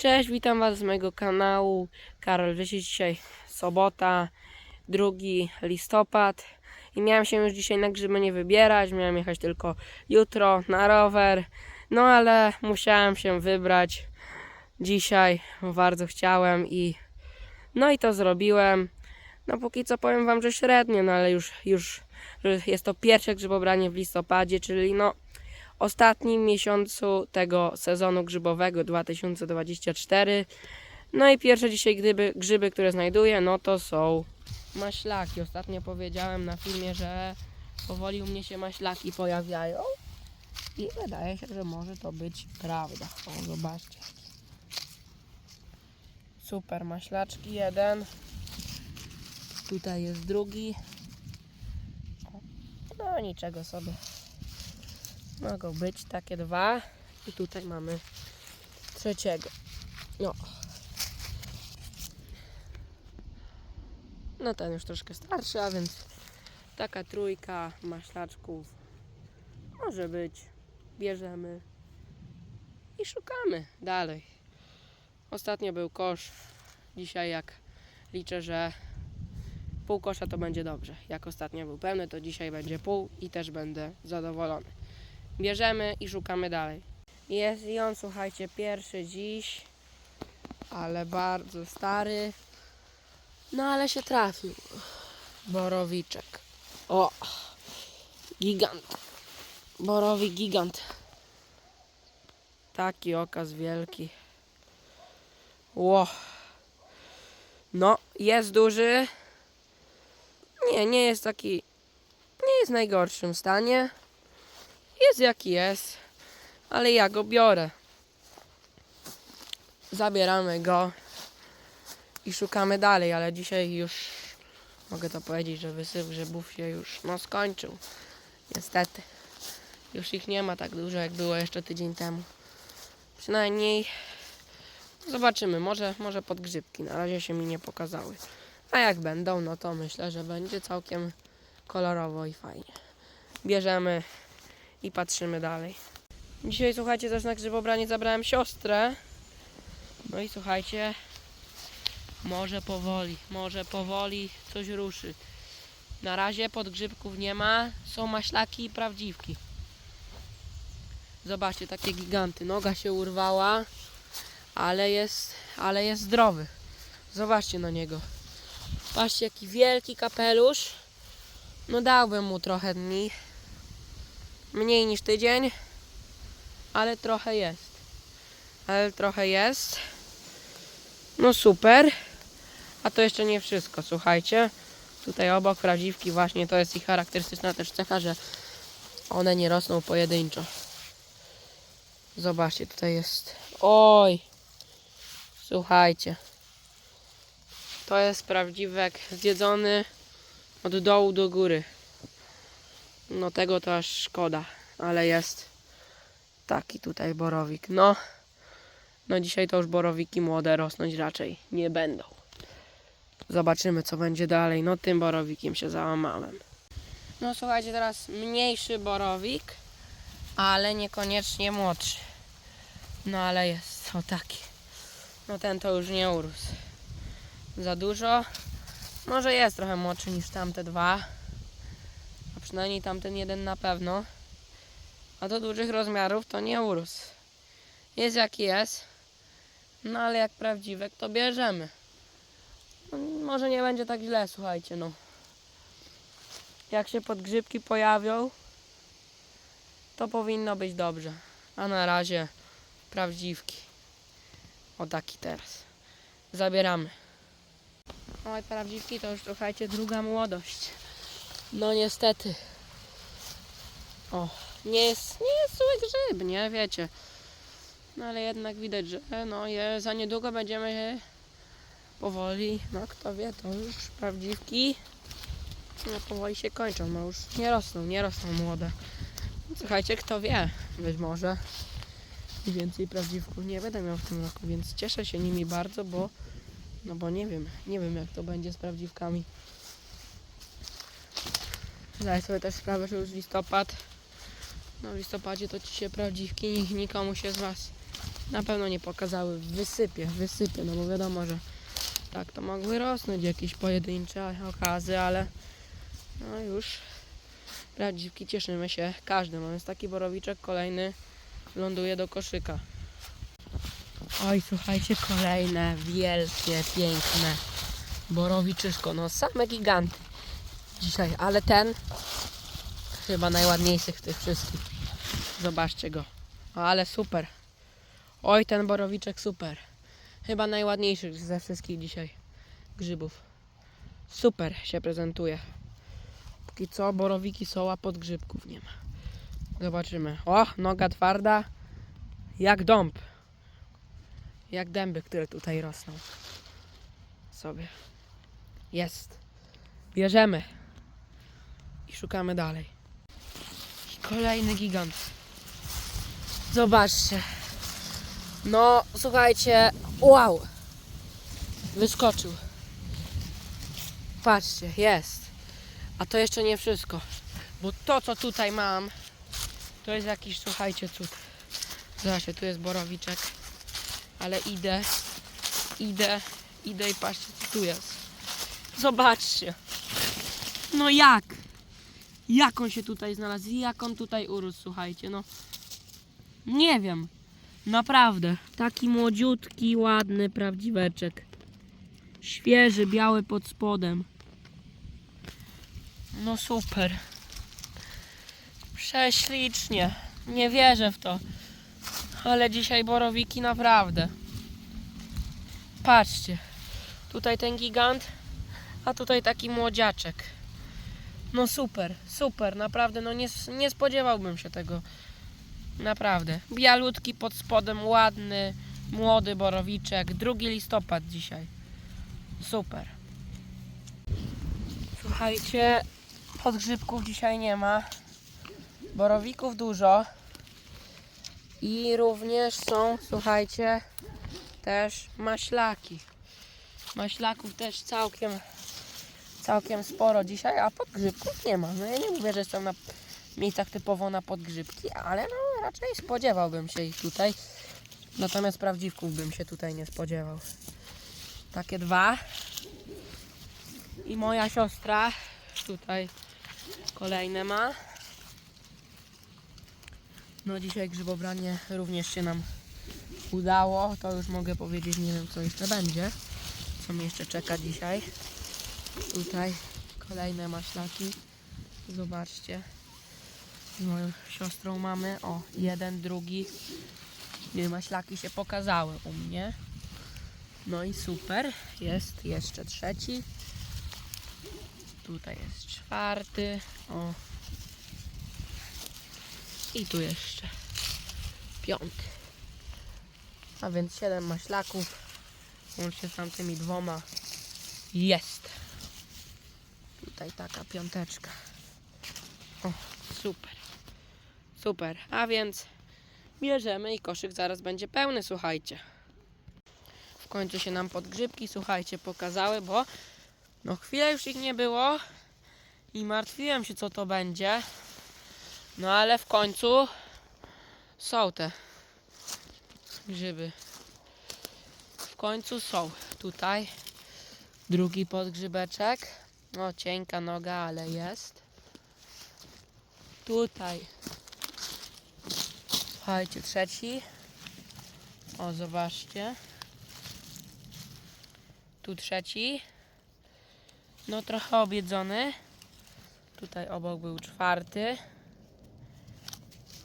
Cześć, witam Was z mojego kanału. Karol, wiecie, dzisiaj sobota, 2 listopad i miałem się już dzisiaj na grzyby nie wybierać, miałem jechać tylko jutro na rower, no ale musiałem się wybrać dzisiaj, bardzo chciałem i no i to zrobiłem. No póki co powiem Wam, że średnio, no ale już, już jest to pierwsze grzybobranie w listopadzie, czyli no ostatnim miesiącu tego sezonu grzybowego 2024. No i pierwsze dzisiaj grzyby, grzyby, które znajduję, no to są maślaki. Ostatnio powiedziałem na filmie, że powoli u mnie się maślaki pojawiają. I wydaje się, że może to być prawda. O, zobaczcie. Super, maślaczki jeden. Tutaj jest drugi. No niczego sobie. Mogą być takie dwa. I tutaj mamy trzeciego. No. No ten już troszkę starszy, a więc taka trójka maślaczków może być. Bierzemy i szukamy dalej. Ostatnio był kosz. Dzisiaj jak liczę, że pół kosza to będzie dobrze. Jak ostatnio był pełny, to dzisiaj będzie pół i też będę zadowolony. Bierzemy i szukamy dalej. Jest i on, słuchajcie, pierwszy dziś, ale bardzo stary. No ale się trafił. Borowiczek. O! Gigant. Borowi gigant. Taki okaz wielki. Ło. No, jest duży. Nie, nie jest taki. Nie jest w najgorszym stanie. Jest jaki jest, ale ja go biorę. Zabieramy go i szukamy dalej, ale dzisiaj już mogę to powiedzieć, że wysyp grzybów się już no skończył. Niestety. Już ich nie ma tak dużo, jak było jeszcze tydzień temu. Przynajmniej zobaczymy, może, może podgrzybki. Na razie się mi nie pokazały. A jak będą, no to myślę, że będzie całkiem kolorowo i fajnie. Bierzemy i patrzymy dalej. Dzisiaj słuchajcie, też na grzybobranie zabrałem siostrę. No i słuchajcie, może powoli, może powoli coś ruszy. Na razie podgrzybków nie ma, są maślaki i prawdziwki. Zobaczcie, takie giganty. Noga się urwała, ale jest, ale jest zdrowy. Zobaczcie na niego. Patrzcie, jaki wielki kapelusz. No dałbym mu trochę dni. Mniej niż tydzień, ale trochę jest. Ale trochę jest. No super. A to jeszcze nie wszystko, słuchajcie. Tutaj obok prawdziwki właśnie to jest ich charakterystyczna też cecha, że one nie rosną pojedynczo. Zobaczcie, tutaj jest. Oj! Słuchajcie. To jest prawdziwek zjedzony od dołu do góry. No tego to aż szkoda, ale jest taki tutaj borowik. No, no dzisiaj to już borowiki młode rosnąć raczej nie będą. Zobaczymy co będzie dalej. No tym borowikiem się załamałem. No słuchajcie, teraz mniejszy borowik, ale niekoniecznie młodszy. No ale jest o taki. No ten to już nie urósł. Za dużo. Może jest trochę młodszy niż tamte dwa. Przynajmniej tamten jeden na pewno. A do dużych rozmiarów to nie urósł. Jest jaki jest. No ale jak prawdziwek to bierzemy. No, może nie będzie tak źle, słuchajcie, no. Jak się podgrzybki pojawią, to powinno być dobrze. A na razie prawdziwki. O taki teraz. Zabieramy. Oj, prawdziwki to już słuchajcie druga młodość. No niestety. O, nie jest, nie jest zły grzyb, nie wiecie. No ale jednak widać, że no je, za niedługo będziemy powoli, no kto wie, to już prawdziwki no powoli się kończą, no już nie rosną, nie rosną młode. Słuchajcie, kto wie, być może więcej prawdziwków nie będę miał w tym roku, więc cieszę się nimi bardzo, bo no bo nie wiem, nie wiem jak to będzie z prawdziwkami. Zdaję sobie też sprawę, że już listopad. No w listopadzie to ci się prawdziwki nikomu się z Was Na pewno nie pokazały wysypie, wysypie, no bo wiadomo, że tak to mogły rosnąć jakieś pojedyncze okazy, ale no już prawdziwki cieszymy się każdym. Mamy taki borowiczek, kolejny ląduje do koszyka. Oj, słuchajcie, kolejne wielkie, piękne borowiczyszko. No same giganty dzisiaj, ale ten chyba najładniejszy z tych wszystkich. Zobaczcie go. Ale super. Oj, ten borowiczek super. Chyba najładniejszy ze wszystkich dzisiaj grzybów. Super się prezentuje. Póki co borowiki są, a podgrzybków nie ma. Zobaczymy. O, noga twarda. Jak dąb. Jak dęby, które tutaj rosną. Sobie. Jest. Bierzemy. I szukamy dalej. I kolejny gigant. Zobaczcie. No, słuchajcie. Wow. Wyskoczył. Patrzcie, jest. A to jeszcze nie wszystko. Bo to, co tutaj mam, to jest jakiś, słuchajcie, cud. Zobaczcie, tu jest borowiczek. Ale idę, idę, idę i patrzcie, co tu jest. Zobaczcie. No jak? Jak on się tutaj znalazł? Jak on tutaj urósł, słuchajcie, no. Nie wiem. Naprawdę. Taki młodziutki, ładny prawdziweczek. Świeży, biały pod spodem. No super. Prześlicznie. Nie wierzę w to. Ale dzisiaj borowiki naprawdę. Patrzcie. Tutaj ten gigant, a tutaj taki młodziaczek. No super, super, naprawdę, no nie, nie spodziewałbym się tego. Naprawdę. Bialutki pod spodem, ładny, młody borowiczek. 2 listopad dzisiaj. Super. Słuchajcie, podgrzybków dzisiaj nie ma. Borowików dużo. I również są, słuchajcie, też maślaki. Maślaków też całkiem, całkiem sporo dzisiaj, a podgrzybków nie ma. No ja nie mówię, że są na miejscach typowo na podgrzybki, ale no raczej spodziewałbym się ich tutaj. Natomiast prawdziwków bym się tutaj nie spodziewał. Takie dwa. I moja siostra tutaj kolejne ma. No dzisiaj grzybobranie również się nam udało. To już mogę powiedzieć, nie wiem co jeszcze będzie. Co mnie jeszcze czeka dzisiaj. Tutaj kolejne maślaki. Zobaczcie. Z moją siostrą mamy. O, jeden, drugi. Dwie maślaki się pokazały u mnie. No i super. Jest jeszcze trzeci. Tutaj jest czwarty. O. I tu jeszcze piąty. A więc siedem maślaków. Łącznie z tamtymi dwoma jest. Tutaj taka piąteczka. O, super. Super. A więc bierzemy i koszyk zaraz będzie pełny, słuchajcie. W końcu się nam podgrzybki, słuchajcie, pokazały, bo no chwilę już ich nie było i martwiłem się, co to będzie. No ale w końcu są te grzyby. W końcu są. Tutaj drugi podgrzybeczek. No cienka noga, ale jest. Tutaj. Słuchajcie, trzeci. O, zobaczcie. Tu trzeci. No trochę obiedzony. Tutaj obok był czwarty.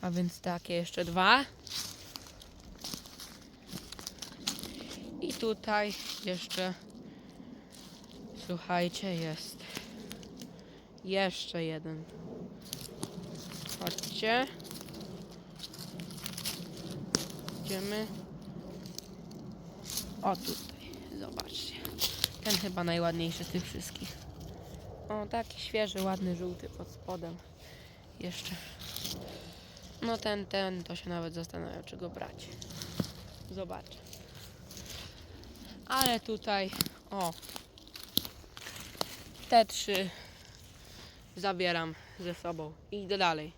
A więc takie jeszcze dwa. I tutaj jeszcze słuchajcie jest jeszcze jeden. Chodźcie. Idziemy. O tutaj, zobaczcie. Ten chyba najładniejszy z tych wszystkich. O, taki świeży, ładny, żółty pod spodem. Jeszcze. No ten, ten, to się nawet zastanawiam, czy go brać. Zobaczę. Ale tutaj, o. Te trzy zabieram ze sobą i idę dalej.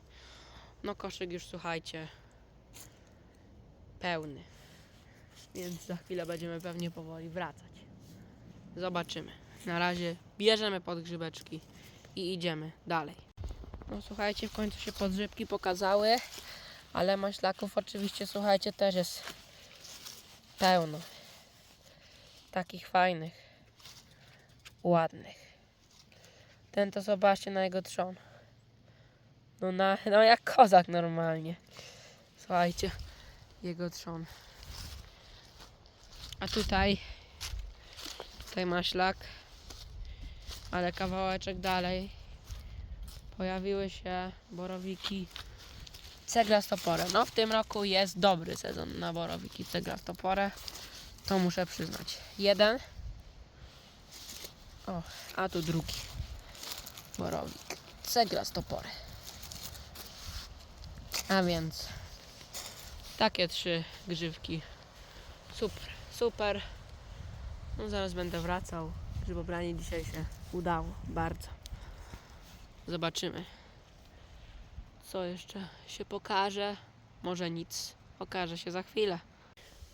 No koszyk już, słuchajcie, pełny. więc za chwilę będziemy pewnie powoli wracać. Zobaczymy. Na razie bierzemy podgrzybeczki i idziemy dalej. No słuchajcie, w końcu się podgrzybki pokazały, ale maślaków oczywiście, słuchajcie, też jest pełno. Takich fajnych, ładnych. Ten to zobaczcie na jego trzon. No, na, no jak kozak normalnie. Słuchajcie, jego trzon. A tutaj, tutaj maślak, ale kawałeczek dalej pojawiły się borowiki cegla z toporem. No w tym roku jest dobry sezon na borowiki cegla z toporem. To muszę przyznać. Jeden. O, a tu drugi. Borowik. Cegla z toporem. A więc takie trzy grzywki. Super, super. No zaraz będę wracał. Grzybobranie dzisiaj się udało bardzo. Zobaczymy. Co jeszcze się pokaże? Może nic. Okaże się za chwilę.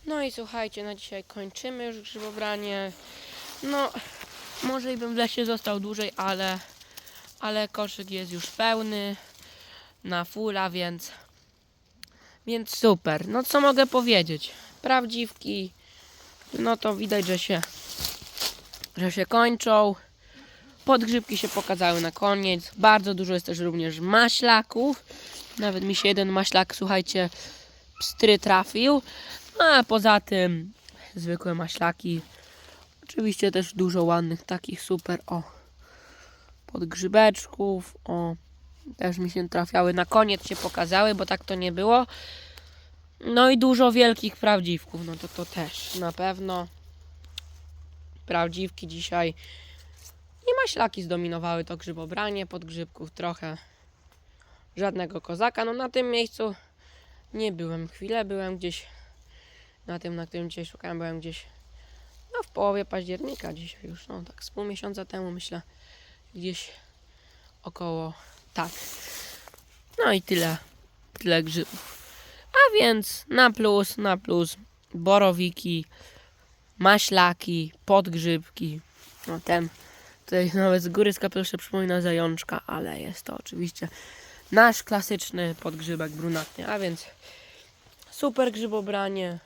No i słuchajcie, na dzisiaj kończymy już grzybobranie. No, może i bym w lesie został dłużej, ale, ale koszyk jest już pełny na fula, więc więc super. No co mogę powiedzieć? Prawdziwki. No to widać, że się że się kończą. Podgrzybki się pokazały na koniec. Bardzo dużo jest też również maślaków. Nawet mi się jeden maślak, słuchajcie, pstry trafił. A poza tym zwykłe maślaki. Oczywiście też dużo ładnych takich super o podgrzybeczków. O też mi się trafiały. Na koniec się pokazały, bo tak to nie było. No i dużo wielkich prawdziwków. No to to też na pewno. Prawdziwki dzisiaj. I maślaki zdominowały to grzybobranie. Podgrzybków trochę. Żadnego kozaka. No na tym miejscu nie byłem chwilę. Byłem gdzieś na tym, na którym dzisiaj szukałem. Byłem gdzieś no w połowie października dzisiaj już. No tak z pół miesiąca temu myślę. Gdzieś około tak. No i tyle. Tyle grzybów. A więc na plus, na plus borowiki, maślaki, podgrzybki. No ten tutaj nawet z góry z kapelusza przypomina zajączka, ale jest to oczywiście nasz klasyczny podgrzybek brunatny. A więc super grzybobranie.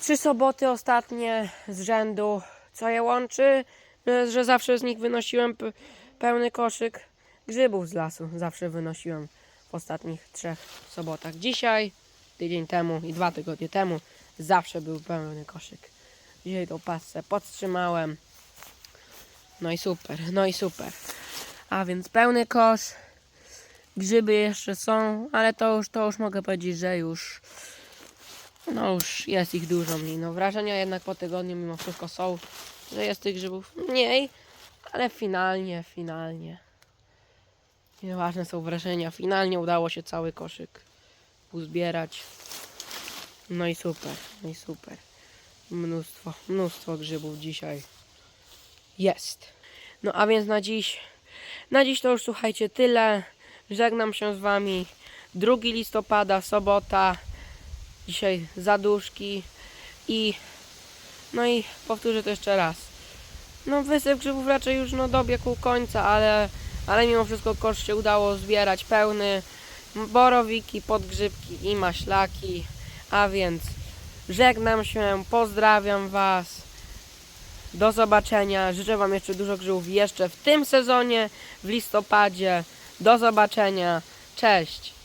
Trzy soboty ostatnie z rzędu. Co je łączy? Że- Że zawsze z nich wynosiłem pe- pełny koszyk grzybów z lasu. Zawsze wynosiłem w ostatnich trzech sobotach. Dzisiaj, tydzień temu i dwa tygodnie temu zawsze był pełny koszyk. Dzisiaj tą pasę podtrzymałem. No i super, no i super. A więc pełny kosz. Grzyby jeszcze są, ale to już, to już mogę powiedzieć, że już no już jest ich dużo mniej. No wrażenia jednak po tygodniu mimo wszystko są, że jest tych grzybów mniej, ale finalnie, finalnie. Nieważne są wrażenia. Finalnie udało się cały koszyk uzbierać. No i super, no i super. Mnóstwo, mnóstwo grzybów dzisiaj jest. No a więc na dziś, na dziś to już słuchajcie tyle. Żegnam się z wami. 2 listopada, sobota. Dzisiaj zaduszki i no i powtórzę to jeszcze raz. No wysyp grzybów raczej już no dobiegł końca, ale ale mimo wszystko kosz się udało zbierać pełny. Borowiki, podgrzybki i maślaki. A więc żegnam się, pozdrawiam Was. Do zobaczenia. Życzę Wam jeszcze dużo grzybów jeszcze w tym sezonie, w listopadzie. Do zobaczenia. Cześć.